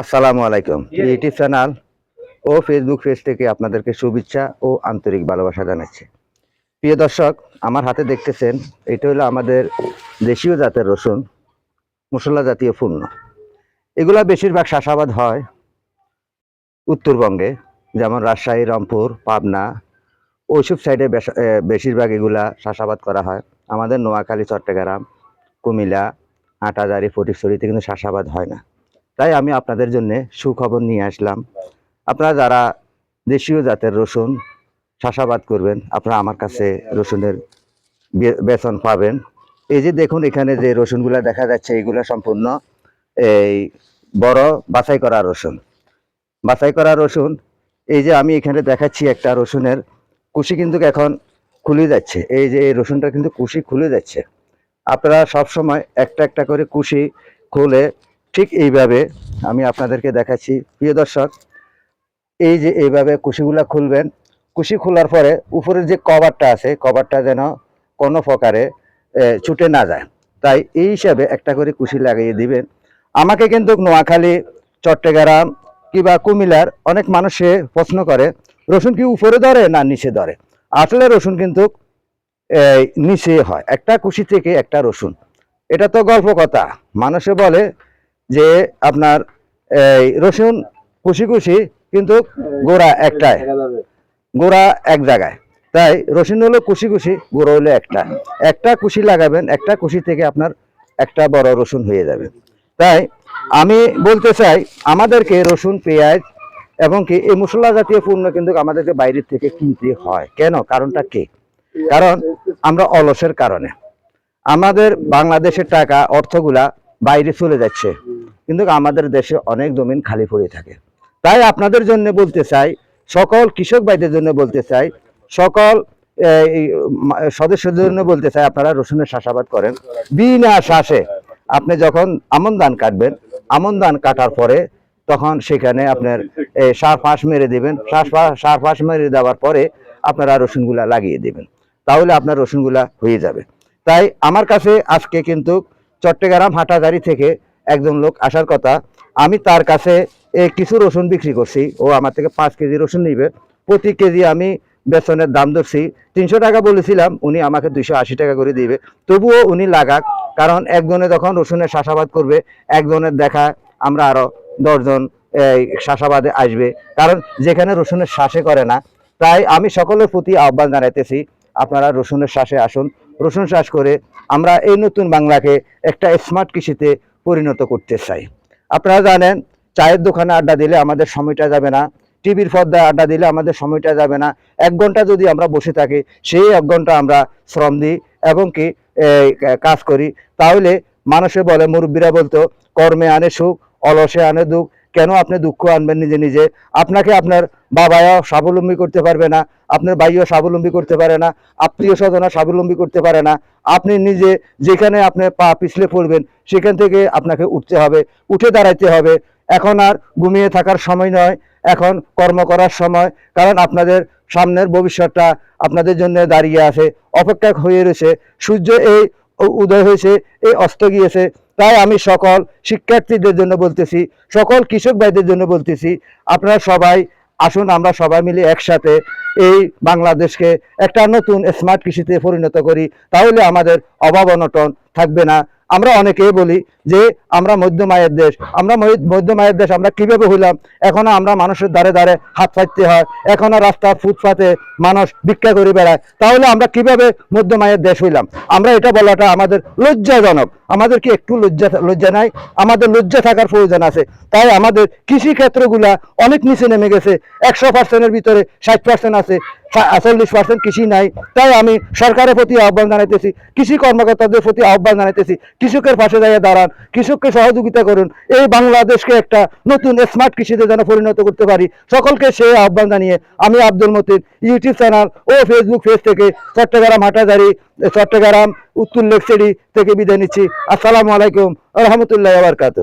আসসালামু আলাইকুম। YouTube channel ও ফেসবুক পেজ থেকে আপনাদেরকে শুভেচ্ছা ও আন্তরিক ভালোবাসা জানাচ্ছি। প্রিয় দর্শক, আমার হাতে দেখতেছেন, এটা হলো আমাদের দেশীয় জাতের রসুন, মশলা জাতীয় পণ্য। এগুলা বেশিরভাগ চাষাবাদ হয় উত্তরবঙ্গে, যেমন রাজশাহী, রংপুর, পাবনা, ওইসব সাইডে বেশিরভাগ এগুলা চাষাবাদ করা হয়। আমাদের নোয়াখালী, চট্টগ্রাম, কুমিল্লা আটাজারি ফটিকছড়িতে কিন্তু চাষাবাদ হয় না। তাই আমি আপনাদের জন্য সুখবর নিয়ে আসলাম। আপনারা যারা দেশীয় জাতের রসুন চাষাবাদ করবেন, আপনারা আমার কাছে রসুনের বেতন পাবেন। এই যে দেখুন এখানে যে রসুনগুলা দেখা যাচ্ছে এইগুলো সম্পূর্ণ এই বড় বাছাই করা রসুন। বাছাই করা রসুন, এই যে আমি এখানে দেখাচ্ছি একটা রসুনের কুশি কিন্তু এখন খুলে যাচ্ছে। এই যে এই রসুনটা কিন্তু কুশি খুলে যাচ্ছে। আপনারা সব সময় একটা একটা করে কুশি খুলে ঠিক এইভাবে আমি আপনাদেরকে দেখাচ্ছি। প্রিয় দর্শক, এই যে এইভাবে কুশিগুলা খুলবেন, কুশি খোলার পরে উপরের যে কভারটা আছে, কভারটা যেন কোনো প্রকারে ছুটে না যায়। তাই এই হিসাবে একটা করে কুশি লাগিয়ে দিবেন। আমাকে কিন্তু নোয়াখালী, চট্টগ্রাম কিংবা কুমিল্লার অনেক মানুষে প্রশ্ন করে, রসুন কি উপরে ধরে না নিচে ধরে? আসলে রসুন কিন্তু নিচে হয়। একটা কুশি থেকে একটা রসুন। এটা তো গল্প কথা। মানুষে বলে যে আপনার, এই রসুন কুশি কুশি কিন্তু গোড়া একটাই গোড়া এক জায়গায়। তাই রসুন হলো কুশি কুশি, গোড়া হলো একটা। একটা কুশি লাগাবেন, একটা কুশি থেকে আপনার একটা বড় রসুন হয়ে যাবে। তাই আমি বলতে চাই, আমাদেরকে রসুন, পেঁয়াজ এবং কি এই মশলা জাতীয় পণ্য কিন্তু আমাদেরকে বাইরের থেকে কিনতে হয়। কেন? কারণটা কি? কারণ আমরা অলসের কারণে। আমাদের বাংলাদেশের টাকা, অর্থগুলা বাইরে চলে যাচ্ছে। কিন্তু আমাদের দেশে অনেক জমিন খালি পড়ে থাকে। তাই আপনাদের জন্য বলতে চাই, সকল কৃষক ভাইদের জন্য বলতে চাই, সকল সদস্যদের জন্য বলতে চাই, আপনারা রসুনের চাষাবাদ করেন। বিনা শ্বাসে আপনি যখন আমন ধান কাটবেন, আমন ধান কাটার পরে তখন সেখানে আপনার সার ফাঁস মেরে দেবেন। সার সার ফাঁস মেরে দেওয়ার পরে আপনারা রসুনগুলা লাগিয়ে দেবেন। তাহলে আপনার রসুনগুলা হয়ে যাবে। তাই আমার কাছে আজকে কিন্তু চট্টগ্রাম হাটাজারি থেকে একজন লোক আসার কথা। আমি তার কাছে কিছু রসুন বিক্রি করছি। ও আমার থেকে পাঁচ কেজি রসুন নিবে। প্রতি কেজি আমি বেসনের দাম ধরছি। তিনশো টাকা বলেছিলাম, উনি আমাকে দুইশো আশি টাকা করে দিবে। তবুও উনি লাগাক, কারণ একজনে যখন রসুনের শাসাবাদ করবে, একজনের দেখা আমরা আরও দশজন এই চাষাবাদে আসবে। কারণ যেখানে রসুনের শ্বাসে করে না, তাই আমি সকলের প্রতি আহ্বান জানাইতেছি, আপনারা রসুনের শ্বাসে আসুন। রসুন চাষ করে আমরা এই নতুন বাংলাকে একটা স্মার্ট কৃষিতে পরিণত করতে চাই। আপনারা জানেন, চায়ের দোকানে আড্ডা দিলে আমাদের সময়টা যাবে না, টিভির পর্দায় আড্ডা দিলে আমাদের সময়টা যাবে না। এক ঘণ্টা যদি আমরা বসে থাকি, সেই এক ঘণ্টা আমরা শ্রম দিই এবং কি কাজ করি। তাহলে মানুষে বলে, মুরব্বীরা বলতো, কর্মে আনে সুখ, অলসে আনে দুঃখ। কেন আপনি দুঃখ আনবেন নিজে নিজে? আপনাকে আপনার বাবাও স্বাবলম্বী করতে পারবে না, আপনার ভাইও স্বাবলম্বী করতে পারে না, আত্মীয় স্বজনও স্বাবলম্বী করতে পারে না। আপনি নিজে যেখানে আপনি পা পিছলে পড়বেন, সেখান থেকে আপনাকে উঠতে হবে, উঠে দাঁড়াইতে হবে। এখন আর ঘুমিয়ে থাকার সময় নয়, এখন কর্ম করার সময়, কারণ আপনাদের সামনের ভবিষ্যৎটা আপনাদের জন্য দাঁড়িয়ে আছে, অপেক্ষা হয়ে রয়েছে। সূর্য এই উদয় হয়েছে, এই অস্ত গিয়েছে। তাই আমি সকল শিক্ষার্থীদের জন্য বলতেছি, সকল কৃষক ভাইদের জন্য বলতেছি, আপনারা সবাই আসুন, আমরা সবাই মিলে একসাথে এই বাংলাদেশকে একটা নতুন স্মার্ট কৃষিতে পরিণত করি। তাহলে আমাদের অভাব অনটন থাকবে না। আমরা অনেকেই বলি যে আমরা মধ্যম আয়ের দেশ। আমরা মধ্য- আয়ের দেশ আমরা কীভাবে হইলাম? এখনও আমরা মানুষের দ্বারে দ্বারে হাত পাইতে হয়। এখনও রাস্তা ফুটপাতে মানুষ ভিক্ষা করে বেড়ায়। তাহলে আমরা কীভাবে মধ্যম আয়ের দেশ হইলাম? আমরা এটা বলাটা আমাদের লজ্জাজনক। আমাদের কি একটু লজ্জা লজ্জা নাই? আমাদের লজ্জা থাকার প্রয়োজন আছে। তাই আমাদের কৃষি ক্ষেত্রগুলা অনেক নিচে নেমে গেছে। একশো পার্সেন্টের ভিতরে ষাট পার্সেন্ট আছে। চল্লিশ পার্সেন্ট কৃষি নাই। তাই আমি সরকারের প্রতি আহ্বান জানাইতেছি, কৃষি কর্মকর্তাদের প্রতি আহ্বান জানাইতেছি, কৃষকের পাশে দাঁড়িয়ে দাঁড়ান, কৃষককে সহযোগিতা করুন। এই বাংলাদেশকে একটা নতুন স্মার্ট কৃষিতে যেন পরিণত করতে পারি। সকলকে সেই আহ্বান জানিয়ে আমি আব্দুল মতিন ইউটিউব চ্যানেল ও ফেসবুক পেজ থেকে চট্টগ্রাম হাটাজারি, চট্টগ্রাম উত্তর লেকচেরি থেকে বিদায় নিচ্ছি। আসসালামু আলাইকুম রহমতুল্লাহ বারকাত